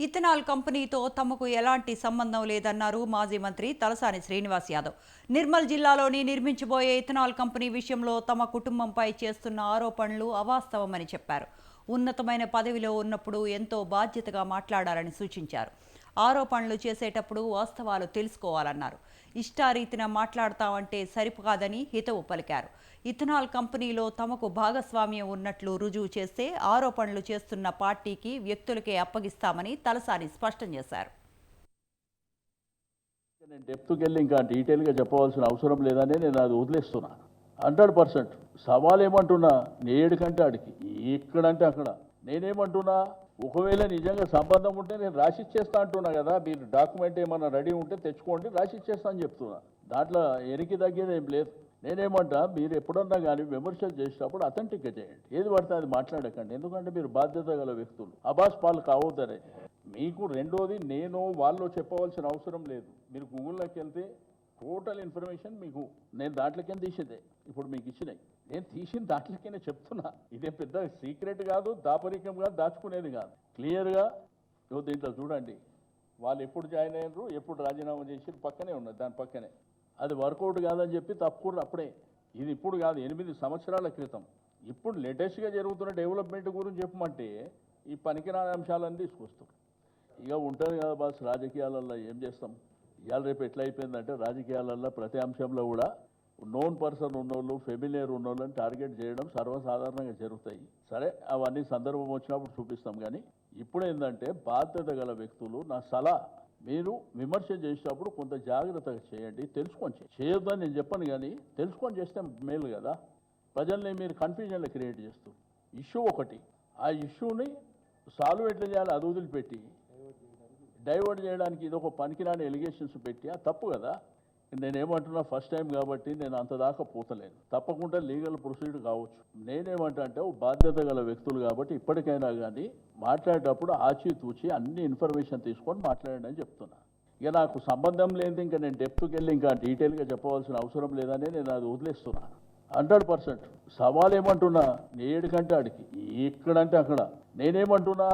Ethanol కంపెనీతో తమకు ఎలాంటి సంబంధం లేదన్నారు మాజీ మంత్రి తలసాని శ్రీనివాస్ యాదవ్. నిర్మల్ జిల్లాలోని నిర్మించబోయే ఇథనాల్ కంపెనీ విషయంలో తమ కుటుంబంపై చేస్తున్న ఆరోపణలు అవాస్తవమని చెప్పారు. ఉన్నతమైన పదవిలో ఉన్నప్పుడు ఎంతో బాధ్యతగా మాట్లాడాలని సూచించారు. ఆరోపణలు చేసేటప్పుడు వాస్తవాలు తెలుసుకోవాలన్నారు. ఇష్టారీతిన మాట్లాడతామంటే సరికాదని హితవు పలికారు. ఇథనాల్ కంపెనీలో తమకు భాగస్వామ్యం ఉన్నట్లు రుజువు చేస్తే ఆరోపణలు చేస్తున్న పార్టీకి వ్యక్తులకే అప్పగిస్తామని తలసాని స్పష్టం చేశారు. నేను డెప్త్కి వెళ్ళి ఇంకా డీటెయిల్గా చెప్పవలసిన అవసరం లేదని నేను అది వదిలేస్తున్నా. హండ్రెడ్ పర్సెంట్ సవాల్ ఏమంటున్నా నేడు కంటే ఆడికి. ఎక్కడంటే అక్కడ. నేనేమంటున్నా? ఒకవేళ నిజంగా సంబంధం ఉంటే నేను రాసిచ్చేస్తా అంటున్నా కదా మీరు డాక్యుమెంట్ ఏమైనా రెడీ ఉంటే తెచ్చుకోండి రాసిచ్చేస్తా అని చెప్తున్నా. దాంట్లో ఎనికి తగ్గేది ఏం లేదు. నేనేమంటా మీరు ఎప్పుడన్నా కానీ విమర్శలు చేసేటప్పుడు అథెంటిక్గా చేయండి. ఏది పడితే అది మాట్లాడకండి. ఎందుకంటే మీరు బాధ్యత గల వ్యక్తులు. అబాస్ పాలు కావద్దనే. మీకు రెండోది నేను వాళ్ళు చెప్పవలసిన అవసరం లేదు. మీరు గూగుల్లోకి వెళ్తే టోటల్ ఇన్ఫర్మేషన్ మీకు నేను దాంట్లోకే తీసేదే. ఇప్పుడు మీకు ఇచ్చినాయి. నేను తీసిన దాంట్లోకే చెప్తున్నా. ఇదే పెద్ద సీక్రెట్ కాదు దాపరికం కాదు దాచుకునేది కాదు. క్లియర్గా దీంట్లో చూడండి. వాళ్ళు ఎప్పుడు జాయిన్ అయ్యారు ఎప్పుడు రాజీనామా చేసి పక్కనే ఉన్నది దాని పక్కనే. అది వర్కౌట్ కాదని చెప్పి తప్పుకుర్రు అప్పుడే. ఇది ఇప్పుడు కాదు ఎనిమిది సంవత్సరాల క్రితం. ఇప్పుడు లేటెస్ట్గా జరుగుతున్న డెవలప్మెంట్ గురించి చెప్పమంటే ఈ పనికిరాని అంశాలన్నీ తీసుకొస్తాం ఇక ఉంటుంది కదా బాస్ రాజకీయాలలో ఏం చేస్తాం? ఇవాళ రేపు ఎట్లా అయిపోయిందంటే రాజకీయాలలో ప్రతి అంశంలో కూడా నోన్ పర్సన్ ఉన్నోళ్ళు ఫెమిలియర్ ఉన్నోళ్ళని టార్గెట్ చేయడం సర్వసాధారణంగా జరుగుతాయి. సరే అవన్నీ సందర్భం వచ్చినప్పుడు చూపిస్తాం కానీ ఇప్పుడు ఏంటంటే బాధ్యత గల వ్యక్తులు నా సలహా మీరు విమర్శ చేసేటప్పుడు కొంత జాగ్రత్తగా చేయండి తెలుసుకొని చేయొద్దని నేను చెప్పను కానీ తెలుసుకొని చేస్తే మేలు కదా. ప్రజల్ని మీరు కన్ఫ్యూజన్లో క్రియేట్ చేస్తూ. ఇష్యూ ఒకటి ఆ ఇష్యూని సాల్వ్ ఎట్లా చేయాలి అది వదిలిపెట్టి డైవర్ట్ చేయడానికి ఇది ఒక పనికిరాని ఎలిగేషన్స్ పెట్టి ఆ తప్పు కదా. నేనేమంటున్నా ఫస్ట్ టైం కాబట్టి నేను అంత దాకా పోతలేను తప్పకుండా లీగల్ ప్రొసీడ్ కావచ్చు. నేనేమంటా అంటే ఓ బాధ్యత గల వ్యక్తులు కాబట్టి ఇప్పటికైనా కానీ మాట్లాడేటప్పుడు ఆచితూచి అన్ని ఇన్ఫర్మేషన్ తీసుకొని మాట్లాడండి అని చెప్తున్నా. ఇక నాకు సంబంధం లేనిది ఇంకా నేను డెప్త్కి వెళ్ళి ఇంకా డీటెయిల్గా చెప్పవలసిన అవసరం లేదని నేను అది వదిలేస్తున్నాను హండ్రెడ్ పర్సెంట్. సవాల్ ఏమంటున్నా నేడు కంటే ఆడికి ఎక్కడంటే అక్కడ. నేనేమంటున్నా?